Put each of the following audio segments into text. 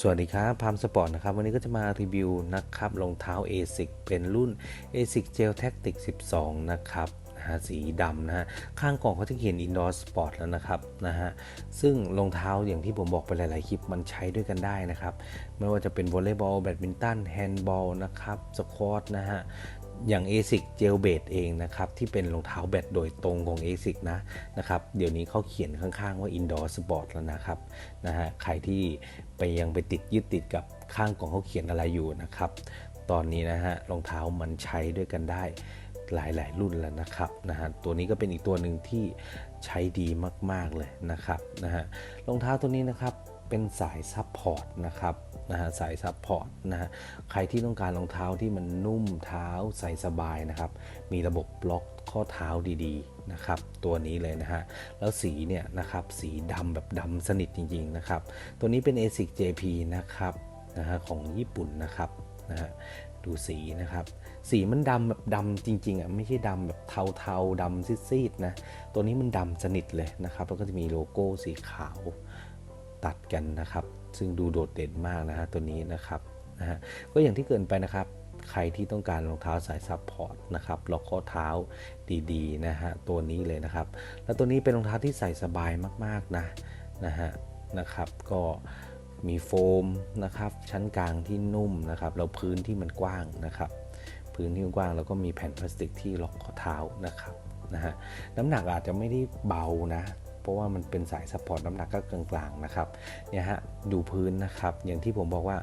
สวัสดีครับพามสปอร์ตนะครับ วันนี้ก็จะมารีวิวนะครับรองเท้า ASIC เป็นรุ่น ASIC Gel Tactic 12 นะครับนะฮะสีดำนะฮะ ข้างกล่องเขาจะเขียน Indoor Sport แล้วนะครับนะฮะ ซึ่งรองเท้าอย่างที่ผมบอกไปหลาย ๆ คลิปมันใช้ด้วยกันได้นะครับ ไม่ว่าจะเป็นวอลเลย์บอล แบดมินตัน แฮนด์บอลนะครับ สควอตนะฮะ อย่าง ASIC Gel b a d เองนะครับ ที่เป็นรองเท้าแบดโดยตรงของ ASIC นะนะครับ เดี๋ยวนี้เขาเขียนข้างๆว่า Indoor Sport แล้วนะครับนะฮะใครที่ไปยังไปติดยึดติดกับข้างกล่องเขาเขียนอะไรอยู่นะครับ ตอนนี้นะฮะรองเท้ามันใช้ด้วยกันได้หลาย ๆ รุ่นแล้วนะครับนะฮะตัวนี้ก็เป็นอีกตัวหนึ่งที่ใช้ดีมาก ๆ เลยนะครับนะฮะรองเท้าตัวนี้นะครับเป็นสายซับพอร์ตนะครับ นะฮะสายซับพอร์ตนะฮะใครที่ต้องการรองเท้าที่มันนุ่มเท้าใส่สบายนะครับ มีระบบบล็อกข้อเท้าดีๆนะครับ ตัวนี้เลยนะฮะ แล้วสีเนี่ยนะครับสีดำแบบดำสนิทจริงๆนะครับ ตัวนี้เป็น ASIC JP นะครับนะฮะของญี่ปุ่นนะครับนะฮะดูสีนะครับ สีมันดำแบบดำจริงๆอะไม่ใช่ดำแบบเทาๆดำซีดๆนะ ตัวนี้มันดำสนิทเลยนะครับ แล้วก็จะมีโลโก้สีขาว ตัดกันนะครับ ซึ่งดูโดดเด่นมากนะฮะตัวนี้นะครับนะฮะก็อย่างที่เกินไปนะครับ ใครที่ต้องการรองเท้าสายซับพอร์ตนะครับล็อกข้อเท้าดีๆนะฮะตัวนี้เลยนะครับ แล้วตัวนี้เป็นรองเท้าที่ใส่สบายมากๆนะนะฮะนะครับ ก็มีโฟมนะครับ ชั้นกลางที่นุ่มนะครับแล้วพื้นที่มันกว้างนะครับ พื้นที่กว้างแล้วก็มีแผ่นพลาสติกที่ล็อกข้อเท้านะครับนะฮะน้ำหนักอาจจะไม่ได้เบานะ เพราะว่ามันเป็นสายสปอร์ตน้ำหนักก็กลางๆนะครับเนี่ยฮะดูพื้นนะครับอย่างที่ผมบอกว่า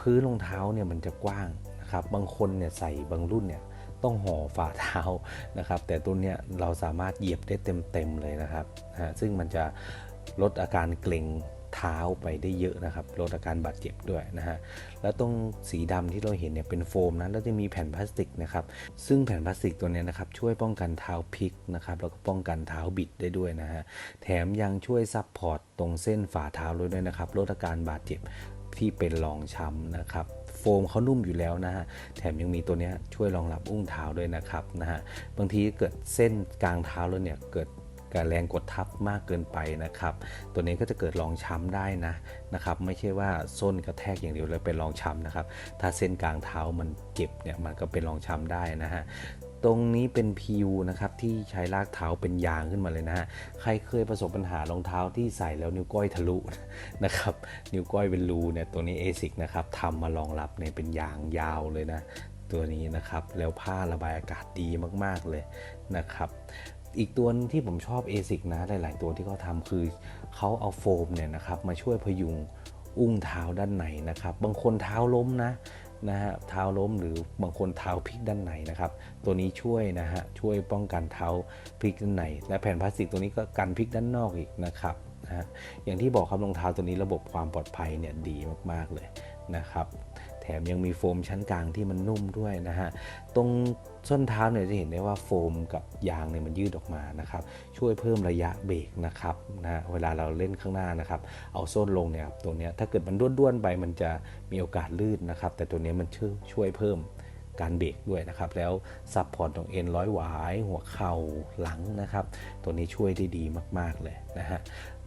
พื้นรองเท้าเนี่ยมันจะกว้างนะครับบางคนเนี่ยใส่บางรุ่นเนี่ยต้องห่อฝ่าเท้านะครับ แต่ตัวเนี้ยเราสามารถเหยียบได้เต็มๆเลยนะครับนะฮะซึ่งมันจะลดอาการเกร็ง ท้าไปได้เยอะนะครับลดอาการบาดเจ็บด้วยนะฮะแล้วตรงสีดำที่เราเห็นเนี่ยเป็นโฟมนะแล้วจะมีแผ่นพลาสติกนะครับซึ่งแผ่นพลาสติกตัวนี้นะครับช่วยป้องกันเท้าพลิกนะครับแล้วก็ป้องกันเท้าบิดได้ด้วยนะฮะแถมยังช่วยซับพอร์ตตรงเส้นฝ่าเท้าด้วยนะครับลดอาการบาดเจ็บที่เป็นรองช้ำนะครับโฟมเขานุ่มอยู่แล้วนะฮะ แถมยังมีตัวนี้ช่วยรองรับอุ้งเท้าด้วยนะครับนะฮะ บางทีเกิดเส้นกลางเท้าแล้วเนี่ยเกิด การแรงกดทับมากเกินไปนะครับ ตัวนี้ก็จะเกิดรองช้ำได้นะนะครับ ไม่ใช่ว่าส้นกระแทกอย่างเดียวแล้วเป็นรองช้ำนะครับ ถ้าเส้นกลางเท้ามันเจ็บเนี่ยมันก็เป็นรองช้ำได้นะฮะตรงนี้เป็นพิวนะครับที่ใช้ลากเท้าเป็นยางขึ้นมาเลยนะฮะใครเคยประสบปัญหารองเท้าที่ใส่แล้วนิ้วก้อยทะลุนะครับนิ้วก้อยเป็นรูเนี่ยตัวนี้เอซิกนะครับทำมารองรับเนี่ยเป็นยางยาวเลยนะตัวนี้นะครับแล้วผ้าระบายอากาศดีมากๆเลยนะครับ อีกตัวที่ผมชอบ ASIC นะหลาย ๆ ตัวที่เขาทำคือเขาเอาโฟมเนี่ยนะครับมาช่วยพยุงอุ้งเท้าด้านในนะครับ บางคนเท้าล้มนะนะฮะเท้าล้มหรือบางคนเท้าพลิกด้านในนะครับ ตัวนี้ช่วยนะฮะช่วยป้องกันเท้าพลิกด้านในและแผ่นพลาสติกตัวนี้ก็กันพลิกด้านนอกอีกนะครับนะฮะอย่างที่บอกครับรองเท้าตัวนี้ระบบความปลอดภัยเนี่ยดีมากๆเลยนะครับ แถมยังมีโฟมชั้นกลางที่มันนุ่มด้วยนะฮะ ตรงส้นเท้าเนี่ยจะเห็นได้ว่าโฟมกับยางเนี่ยมันยืดออกมานะครับ ช่วยเพิ่มระยะเบรกนะครับนะเวลาเราเล่นข้างหน้านะครับ เอาส้นลงเนี่ยครับตัวเนี้ยถ้าเกิดมันด้วนๆไปมันจะมีโอกาสลื่นนะครับ แต่ตัวเนี้ยมันช่วยช่วยเพิ่มการเบรกด้วยนะครับ แล้วซับพอร์ตตรงเอ็นร้อยหวาย หัวเข่าหลังนะครับ ตัวนี้ช่วยได้ดีมาก ๆ เลยนะฮะ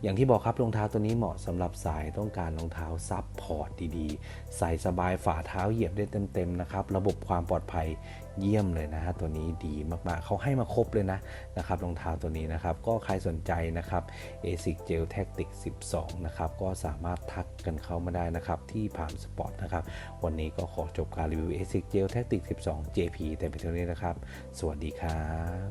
อย่างที่บอกครับรองเท้าตัวนี้เหมาะสำหรับสายต้องการรองเท้าซับพอร์ตดีๆ ใส่สบายฝ่าเท้าเหยียบได้เต็มๆนะครับ ระบบความปลอดภัยเยี่ยมเลยนะฮะตัวนี้ดีมากๆ เขาให้มาครบเลยนะนะครับรองเท้าตัวนี้นะครับ ก็ใครสนใจนะครับ ASIC Gel Tactic 12 นะครับ ก็สามารถทักกันเข้ามาได้นะครับที่ผ่านสปอร์ตนะครับ วันนี้ก็ขอจบการรีวิว ASIC Gel Tactic 12 JP แต่เพียงเท่านี้นะครับ สวัสดีครับ